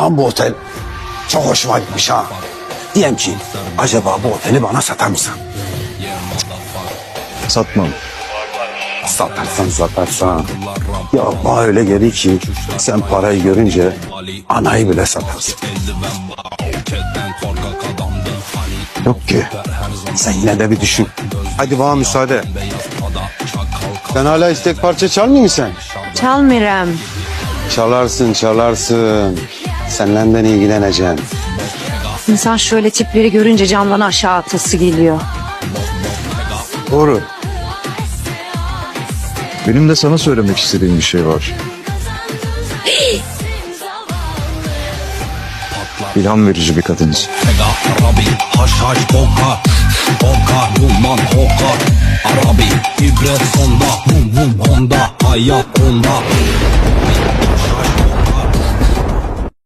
Ama bu otel çok hoşuma gitmiş ha. Diyem ki acaba bu oteli bana satar mısın? Satmam. Satarsan satarsan. Ya bana öyle geliyor ki sen parayı görünce anayı bile satarsın. Yok ki. Sen yine de bir düşün. Hadi bana müsaade. Sen hala istek parça çalmıyor musun sen? Çalmirem. Çalarsın çalarsın. Senden ilgileneceğim. İnsan şöyle tipleri görünce camdan aşağı atası geliyor. Doğru. Benim de sana söylemek istediğim bir şey var. İlham verici bir kadınsın. Arabi haş haş hoka Hoka duman hoka Arabi ibret sonda Vum vum honda hayat onda